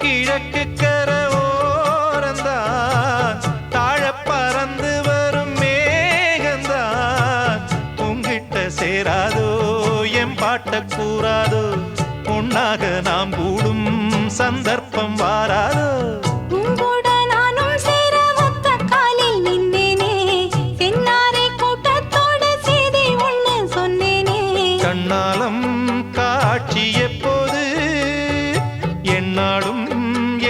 கிழக்கு கர ஓரந்தான் தாழ பறந்து வரும் மேகந்தான் உங்கிட்ட சேராதோ என் பாட்ட கூறாதோ உன்னாக நாம் கூடும் சந்தர்ப்பம் வாராதோ. கண்ணாலம் காட்சி எப்போது? என்னாலும்